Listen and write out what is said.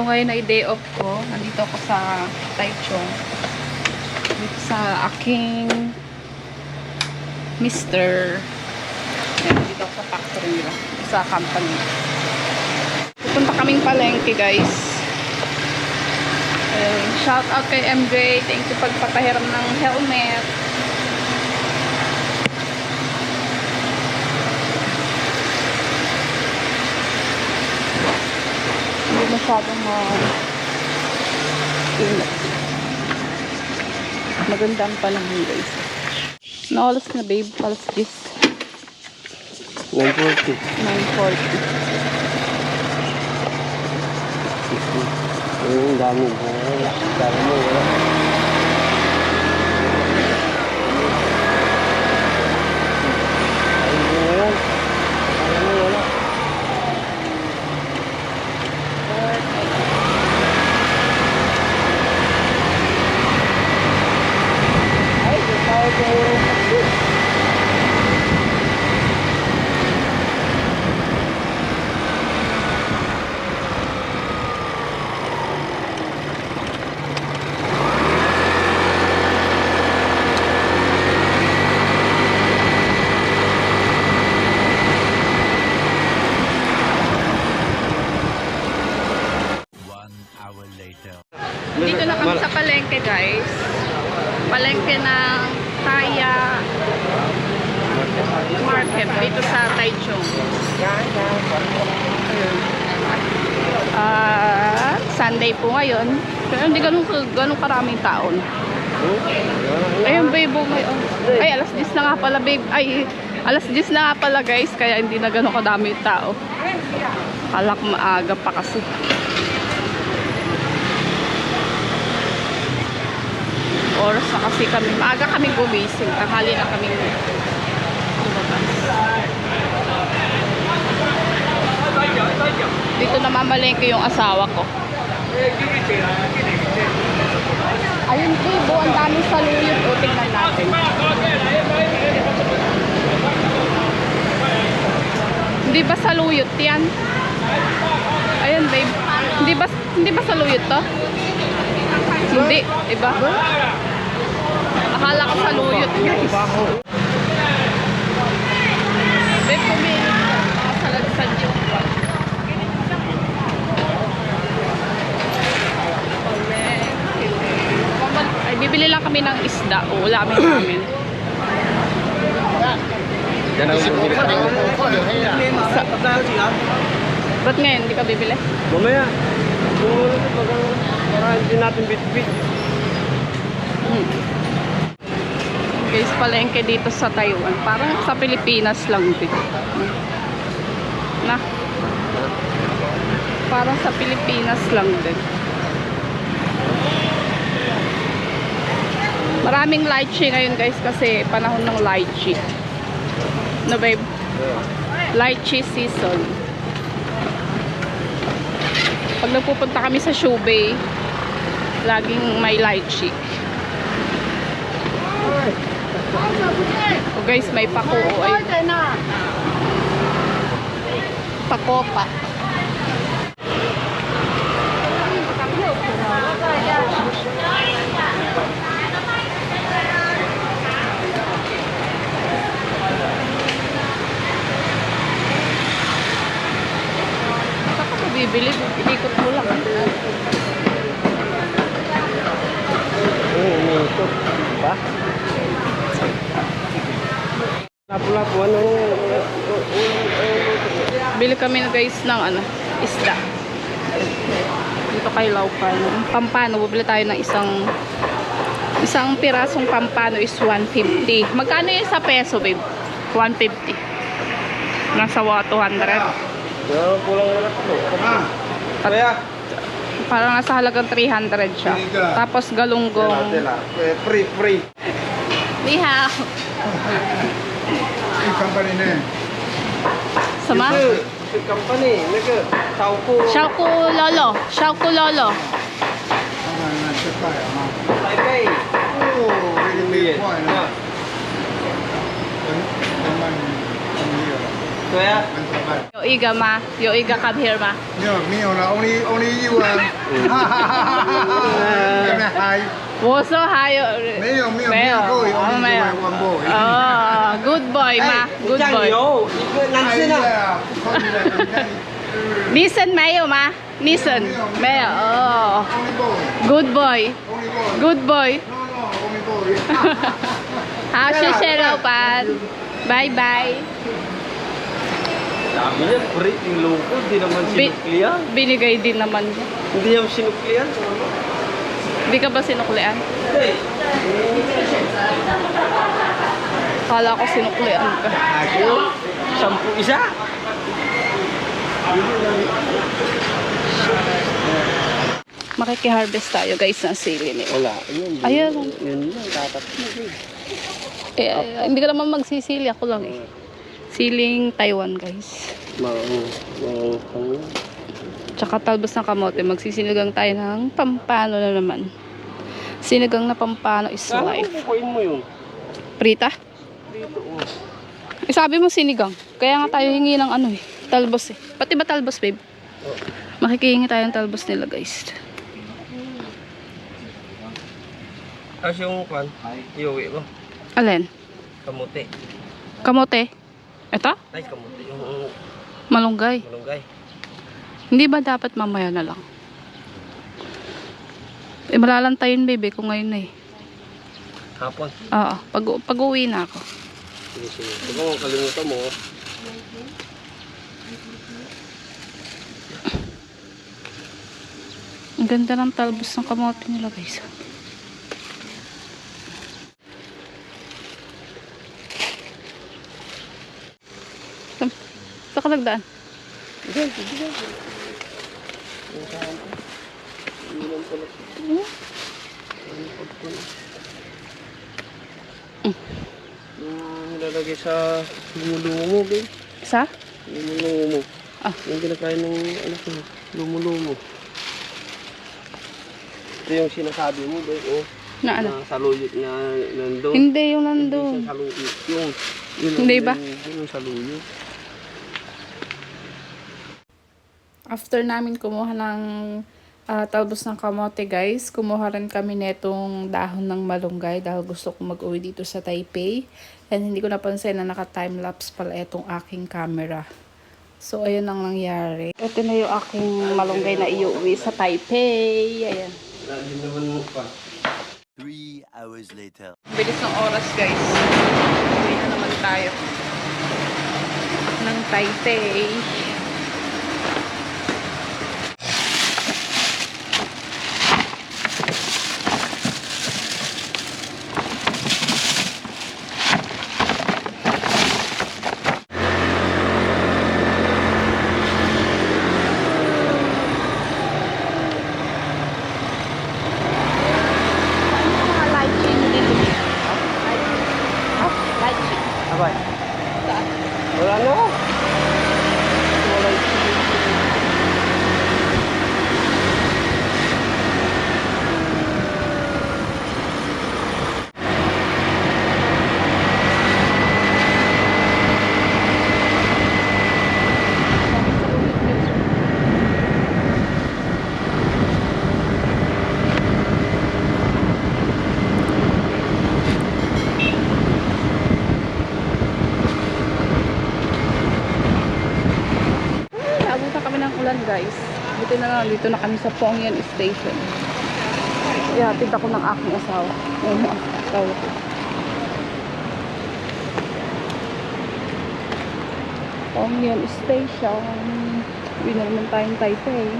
So ngayon ay day off ko. Nandito ako sa Taichung. Dito sa aking Mr. Ayan, dito ako sa factory nila. Sa company. Pupunta kaming palengke guys. Ayan, shout out kay MJ. Thank you pagpapahiram ng helmet. Hindi masyadong ma... init. Maganda ang panahon guys. Nawalas na babe, alas 10. 940. 9.40. Ang dami. Wala. Dami mo. Wala. Ayun mo yan. Ayun mo, wala. Ay, di tayo kung One hour later. Dito na kami sa palengke guys. Palengke ng Taya Market dito sa Taichung. Ah, Sunday po ngayon. Pero hindi ganun, ganun karaming taon. Ayun babe, oh, oh. Ay, alas 10 na nga pala babe. Ay, alas 10 na nga pala guys. Kaya hindi na ganun kadami tao. Kala ko maaga pa kasi. Oras na kasi kami. Maaga kami gumising. Tanghali na kami lumabas. Dito na mamalengke yung asawa ko. Ayun, Bibo. Ang daming saluyot. O, tingnan natin. Hindi ba saluyot yan? Ayun, babe. Hindi ba, hindi ba saluyot to? Hindi. Iba? Akala ko saluyot, guys. Babe, pumili ka. Baka salagsan yung Ay, bibili lang kami ng isda. O, ulamin namin. Yan ang bumili. Sa, ba't ngayon, hindi ka bibili? Mamaya. Kung bagang para hindi natin bit-bit. Hmm. Guys, palengke dito sa Taiwan. Parang sa Pilipinas lang din. Na? Parang sa Pilipinas lang din. Maraming lychee ngayon guys kasi panahon ng lychee. No babe? Lychee season. Pag nagpupunta kami sa Shubay, laging may lychee. Oh guys, may pako. Ay. Pako pa. Saan ka bibili? Ikot mo lang. Oo, umiikot. Ba? Lapu-lapu, ano? Bili kami na guys ng ano, isda. Dito kay Laupan. Pampano, bibili tayo ng isang isang pirasong pampano is 150. Magkano yung sa peso, babe? 150. Nasa wa- 200. Pero kulang na lang ito. Kaya, Parang nasa halagang 300 siya. Tapos galunggong. Eh, free, free. Ni hao. いいカンパニーね。 Sama? Ito, ito company, nigga, tao ko. Xiao ku lolo. Xiao ku lolo. カンパニーな、ちょっとやな。 Taipei. おお、レギ Right. Yo iga ma, yo iga come here ma. No, me or not. Only, only you are. Can I hi? 我说还有没有没有没有我没有哦，Good oh, boy oh, 吗？Good boy 有一个男生啊。Listen 没有吗？Listen 没有哦。Good boy Good boy。好，谢谢老板，拜拜。Sabi niya, pre, yung loko, di naman Bi- sinuklian. Binigay din naman. niya. Hindi yung sinuklian. Hindi ka ba sinuklian? Hindi. Kala ko sinuklian ka. Ako, sampu isa. Makikiharvest tayo guys ng sili nila. Wala. Yun, Ayun. Yun lang, tatat mo. Eh, eh, hindi ka naman magsisili. Ako lang eh. Siling Taiwan guys. Ano, Tsaka talbos ng kamote. Magsisinigang tayo ng pampano na naman. Sinigang na pampano is Saan life. kukuin mo yun? Prita? Dito, oh. Eh, sabi mo sinigang. Kaya nga tayo hingi ng ano eh. Talbos eh. Pati ba talbos babe? Makikihingi tayo ng talbos nila guys. Tapos yung kwan, iuwi mo. Alin? Kamuti. Kamote? Ito? Ay, kamuti. Yung Malunggay. malunggay. Hindi ba dapat mamaya na lang? Eh, malalantayin baby ko ngayon na eh. Hapon. Oo, pag, pag uwi na ako. Sige, sige. Ba kung kalimutan mo. Ang ganda ng talbos ng kamote nila guys. Ka nagdaan? yung nilalagay sa lumulumo mo, babe. Sa? Lumulumo mo. Ah. Yung kinakain ng anak mo. Lumulumo. Ito yung sinasabi mo, babe. Oh, Na ano? na saluyot na nandun. Hindi yung Hindi nandun. siya saluyot. Yung, yun, Hindi ba? Yun yung saluyot. After namin kumuha ng ah, talbos ng kamote guys, kumuha rin kami netong dahon ng malunggay dahil gusto ko mag-uwi dito sa Taipei. And hindi ko napansin na naka-timelapse pala itong aking camera. So, ayun ang nangyari. Ito na yung aking malunggay na iuwi sa Taipei. Ayan. Lagi naman pa. Three hours later. Bilis ng oras guys. Uwi na naman tayo. Ng Taipei. Mga lychee dito. Oh, lychee. Abay. Saan? Wala na. Wala Naabutan kami ng ulan guys. Buti na lang dito na kami sa Pongyan Station. Ihatid ako ng aking asawa. Yung asawa ko. Pongyan Station. Uwi na naman tayong Taipei.